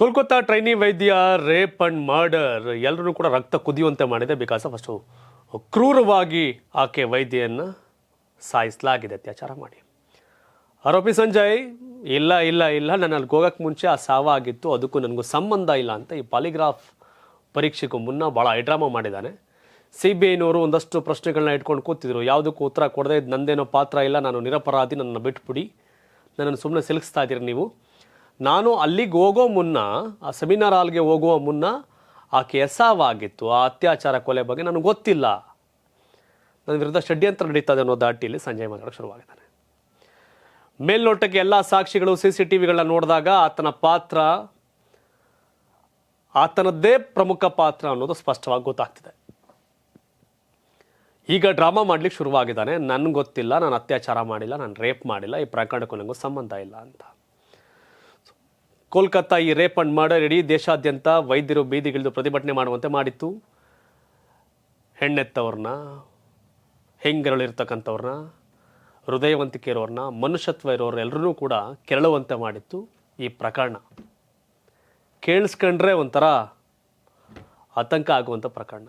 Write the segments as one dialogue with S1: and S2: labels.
S1: Kolkata trainee ವೈದ್ಯ rape and murder. ಎಲ್ಲರೂ ಕೂಡ ರಕ್ತ ಕುದಿಯುವಂತೆ ಮಾಡಿದೆ ಬಿಕಾಸ್ ಅಷ್ಟು ಕ್ರೂರವಾಗಿ ಆಕೆ ವೈದ್ಯೆಯನ್ನು ಸಾಯಿಸಲಾಗಿದೆ. ಅತ್ಯಾಚಾರ ಮಾಡಿ. ಆರೋಪಿ ಸಂಜಯ್, ಇಲ್ಲ ಇಲ್ಲ ಇಲ್ಲ ನಾನು ಅಲ್ಲಿ ಹೋಗೋಕ್ಕೆ ಮುಂಚೆ ಆ ಸಾವಾಗಿತ್ತು ಅದಕ್ಕೂ ನನಗೂ ಸಂಬಂಧ ಇಲ್ಲ ಅಂತ ಈ ಪಾಲಿಗ್ರಾಫ್ ಪರೀಕ್ಷೆಗೂ ಮುನ್ನ ಭಾಳ ಐಡ್ರಾಮಾ ಮಾಡಿದ್ದಾನೆ. ಸಿ ಬಿ ಐನವರು ಒಂದಷ್ಟು ಪ್ರಶ್ನೆಗಳನ್ನ ಇಟ್ಕೊಂಡು ಕೂತಿದ್ರು. ಯಾವುದಕ್ಕೂ ಉತ್ತರ ಕೊಡದೆ ನಂದೇನೋ ಪಾತ್ರ ಇಲ್ಲ, ನಾನು ನಿರಪರಾಧಿ, ನನ್ನನ್ನು ಬಿಟ್ಬಿಡಿ. ನನ್ನನ್ನು ಸುಮ್ಮನೆ ಸಿಲುಕಿಸ್ತಾ ಇದ್ದೀರಿ ನೀವು. ನಾನು ಅಲ್ಲಿಗೆ ಹೋಗೋ ಮುನ್ನ, ಆ ಸೆಮಿನಾರ್ ಹಾಲ್ಗೆ ಹೋಗುವ ಮುನ್ನ ಆಕೆ ಎಸಾವಾಗಿತ್ತು ಆ ಅತ್ಯಾಚಾರ ಕೊಲೆ ಬಗ್ಗೆ ನನಗೆ ಗೊತ್ತಿಲ್ಲ. ನನ್ನ ವಿರುದ್ಧ ಷಡ್ಯಂತ್ರ ನಡೀತದೆ ಅನ್ನೋ ದಾಟಿಯಲ್ಲಿ ಸಂಜಯ್ ಮಾತಾಡೋಕೆ ಶುರುವಾಗಿದ್ದಾನೆ. ಮೇಲ್ನೋಟಕ್ಕೆ ಎಲ್ಲ ಸಾಕ್ಷಿಗಳು, ಸಿ ಸಿ ಟಿ ವಿಗಳನ್ನ ನೋಡಿದಾಗ ಆತನ ಪಾತ್ರ, ಆತನದ್ದೇ ಪ್ರಮುಖ ಪಾತ್ರ ಅನ್ನೋದು ಸ್ಪಷ್ಟವಾಗಿ ಗೊತ್ತಾಗ್ತಿದೆ. ಈಗ ಡ್ರಾಮಾ ಮಾಡ್ಲಿಕ್ಕೆ ಶುರುವಾಗಿದ್ದಾನೆ. ನನ್ಗೆ ಗೊತ್ತಿಲ್ಲ, ನಾನು ಅತ್ಯಾಚಾರ ಮಾಡಿಲ್ಲ, ನಾನು ರೇಪ್ ಮಾಡಿಲ್ಲ, ಈ ಪ್ರಕರಣಕ್ಕೂ ನನಗೂ ಸಂಬಂಧ ಇಲ್ಲ ಅಂತ. ಕೋಲ್ಕತ್ತಾ ಈ ರೇಪ್ ಅಂಡ್ ಮರ್ಡರ್ ದೇಶಾದ್ಯಂತ ವೈದ್ಯರು ಬೀದಿಗಿಳಿದು ಪ್ರತಿಭಟನೆ ಮಾಡುವಂತೆ ಮಾಡಿತ್ತು. ಹೆಣ್ಣೆತ್ತವ್ರನ್ನ, ಹೆಂಗರಳಿರ್ತಕ್ಕಂಥವ್ರನ್ನ ಹೃದಯವಂತಿಕೆ ಇರೋರನ್ನ ಮನುಷ್ಯತ್ವ ಇರೋರು ಎಲ್ಲರೂ ಕೂಡ ಕೆರಳುವಂತೆ ಮಾಡಿತ್ತು ಈ ಪ್ರಕರಣ. ಕೇಳಿಸ್ಕೊಂಡ್ರೆ ಒಂಥರ ಆತಂಕ ಆಗುವಂಥ ಪ್ರಕರಣ.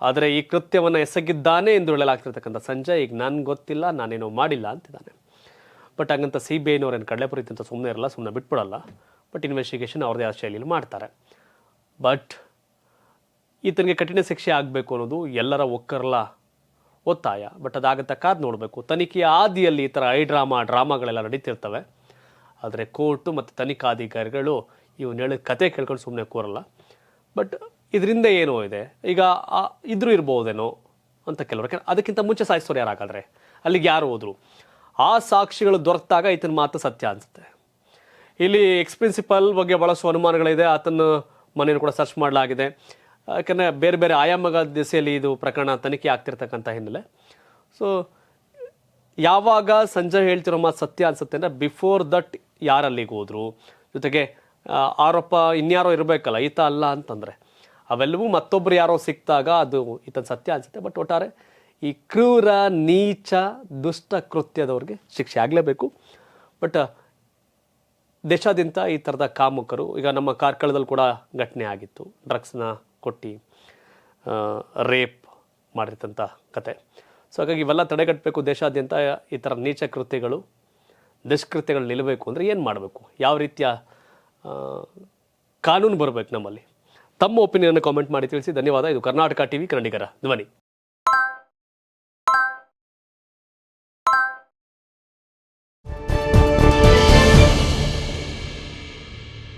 S1: ಆದರೆ ಈ ಕೃತ್ಯವನ್ನು ಎಸಗಿದ್ದಾನೆ ಎಂದು ಹೇಳಲಾಗ್ತಿರ್ತಕ್ಕಂಥ ಸಂಜಯ್, ಈಗ ನನ್ಗೆ ಗೊತ್ತಿಲ್ಲ, ನಾನೇನೋ ಮಾಡಿಲ್ಲ ಅಂತಿದ್ದಾನೆ. ಬಟ್ ಹಂಗಂತ ಸಿ ಬಿ ಐನವ್ರೇನು ಕಡಲೆಪುರಿ ಅಂತ ಸುಮ್ಮನೆ ಇರಲ್ಲ ಸುಮ್ಮನೆ ಬಿಟ್ಬಿಡಲ್ಲ. ಬಟ್ ಇನ್ವೆಸ್ಟಿಗೇಷನ್ ಅವ್ರದೇ ಆ ಶೈಲಿಯಲ್ಲಿ ಮಾಡ್ತಾರೆ. ಬಟ್ ಈತನಿಗೆ ಕಠಿಣ ಶಿಕ್ಷೆ ಆಗಬೇಕು ಅನ್ನೋದು ಎಲ್ಲರ ಒಕ್ಕರ್ಲ ಒತ್ತಾಯ. ಬಟ್ ಅದಾಗತ್ತ ಕಾದ್ ನೋಡಬೇಕು. ತನಿಖೆಯ ಆದಿಯಲ್ಲಿ ಈ ಥರ ಐ ಡ್ರಾಮಾ, ಡ್ರಾಮಾಗಳೆಲ್ಲ ನಡೀತಿರ್ತವೆ. ಆದರೆ ಕೋರ್ಟು ಮತ್ತು ತನಿಖಾಧಿಕಾರಿಗಳು ಇವನು ಹೇಳಿದ ಕತೆ ಕೇಳ್ಕೊಂಡು ಸುಮ್ಮನೆ ಕೂರಲ್ಲ. ಬಟ್ ಇದರಿಂದ ಏನೋ ಇದೆ. ಈಗ ಇದ್ರೂ ಇರ್ಬೋದೇನೋ ಅಂತ ಕೆಲವರು ಅದಕ್ಕಿಂತ ಮುಂಚೆ ಸಾಯಿಸೋರು ಯಾರಾಗಾದ್ರೆ? ಅಲ್ಲಿಗೆ ಯಾರು ಹೋದ್ರು? ಆ ಸಾಕ್ಷಿಗಳು ದೊರೆತಾಗ ಈತನ ಮಾತು ಸತ್ಯ ಅನ್ಸುತ್ತೆ. ಇಲ್ಲಿ ಎಕ್ಸ್ ಪ್ರಿನ್ಸಿಪಲ್ ಬಗ್ಗೆ ಬಳಸುವ ಅನುಮಾನಗಳಿದೆ. ಆತನ ಮನೆಯನ್ನು ಕೂಡ ಸರ್ಚ್ ಮಾಡಲಾಗಿದೆ. ಯಾಕಂದರೆ ಬೇರೆ ಬೇರೆ ಆಯಾಮಗಳ ದಿಸೆಯಲ್ಲಿ ಇದು ಪ್ರಕರಣ ತನಿಖೆ ಆಗ್ತಿರ್ತಕ್ಕಂಥ ಹಿನ್ನೆಲೆ. ಸೊ ಯಾವಾಗ ಸಂಜಯ್ ಹೇಳ್ತಿರೋ ಮಾತು ಸತ್ಯ ಅನ್ಸುತ್ತೆ ಅಂದರೆ ಬಿಫೋರ್ ದಟ್ ಯಾರಲ್ಲಿಗೆ ಹೋದರು. ಜೊತೆಗೆ ಆರೋಪ ಇನ್ಯಾರೋ ಇರಬೇಕಲ್ಲ, ಈತ ಅಲ್ಲ ಅಂತಂದರೆ. ಅವೆಲ್ಲವೂ ಮತ್ತೊಬ್ಬರು ಯಾರೋ ಸಿಕ್ತಾಗ ಅದು ಈತನ ಸತ್ಯ ಅನಿಸುತ್ತೆ. ಬಟ್ ಒಟ್ಟಾರೆ ಈ ಕ್ರೂರ, ನೀಚ, ದುಷ್ಟ ಕೃತ್ಯದವ್ರಿಗೆ ಶಿಕ್ಷೆ ಆಗಲೇಬೇಕು. ಬಟ್, ದೇಶಾದ್ಯಂತ ಈ ಥರದ ಕಾಮುಕರು, ಈಗ ನಮ್ಮ ಕಾರ್ಕಳದಲ್ಲಿ ಕೂಡ ಘಟನೆ ಆಗಿತ್ತು. ಡ್ರಗ್ಸ್ನ ಕೊಟ್ಟು ರೇಪ್ ಮಾಡಿರ್ತಂಥ ಕತೆ. ಸೊ, ಹಾಗಾಗಿ ಇವೆಲ್ಲ ತಡೆಗಟ್ಟಬೇಕು ದೇಶಾದ್ಯಂತ. ಈ ಥರ ನೀಚ ಕೃತ್ಯಗಳು, ದುಷ್ಕೃತ್ಯಗಳು ನಿಲ್ಲಬೇಕು ಅಂದರೆ ಏನು ಮಾಡಬೇಕು? ಯಾವ ರೀತಿಯ ಕಾನೂನು ಬರಬೇಕು ನಮ್ಮಲ್ಲಿ? ತಮ್ಮ ಒಪಿನಿಯನ್ನು ಕಾಮೆಂಟ್ ಮಾಡಿ ತಿಳಿಸಿ. ಧನ್ಯವಾದ. ಇದು ಕರ್ನಾಟಕ ಟಿ ವಿ ಕನ್ನಡಿಗರ ಧ್ವನಿ.